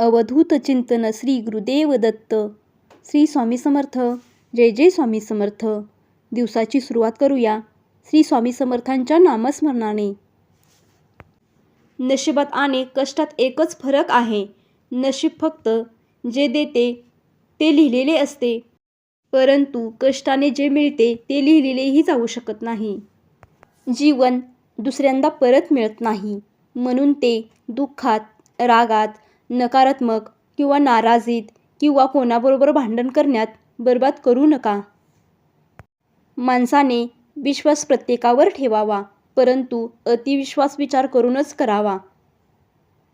अवधूत चिंतन श्री गुरुदेव दत्त. श्री स्वामी समर्थ. जय जय स्वामी समर्थ. दिवसाची सुरुवात करूया. श्री स्वामी समर्थांच्या नामस्मरणाने. नशिबात आणि कष्टात एकच फरक आहे. नशीब फक्त जे देते ते लिहिलेले असते. परंतु कष्टाने जे मिळते ते लिहिलेलेही जाऊ शकत नाही. जीवन दुसऱ्यांदा परत मिळत नाही. म्हणून ते दुःखात रागात नकारात्मक किंवा नाराजीत किंवा कोणाबरोबर भांडण करण्यात बर्बाद करू नका. माणसाने विश्वास प्रत्येकावर ठेवावा परंतु अतिविश्वास विचार करूनच करावा.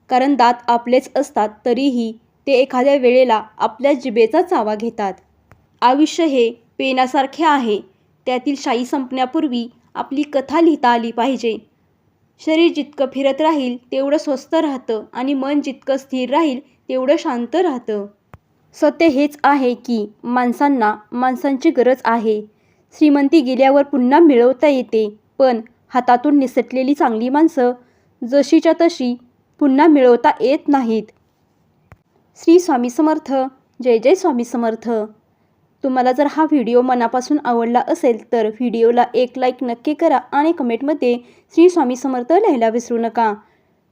कारण दात आपलेच असतात तरीही ते एखाद्या वेळेला आपल्या जिभेचा चावा घेतात. आयुष्य हे पेनासारखे आहे. त्यातील शाई संपण्यापूर्वी आपली कथा लिहिता आली पाहिजे. शरीर जितकं फिरत राहील तेवढं स्वस्थ राहतं आणि मन जितकं स्थिर राहील तेवढं शांत राहतं. सत्य हेच आहे की माणसांना माणसांची गरज आहे. श्रीमंती गेल्यावर पुन्हा मिळवता येते पण हातातून निसटलेली चांगली माणसं जशीच्या तशी पुन्हा मिळवता येत नाहीत. श्री स्वामी समर्थ. जय जय स्वामी समर्थ. तुम्हाला जर हा व्हिडिओ मनापासून आवडला असेल तर व्हिडिओला एक लाईक नक्की करा आणि कमेंटमध्ये श्री स्वामी समर्थ लिहायला विसरू नका.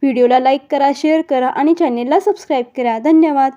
व्हिडिओला लाईक करा शेअर करा आणि चॅनेलला सबस्क्राईब करा. धन्यवाद.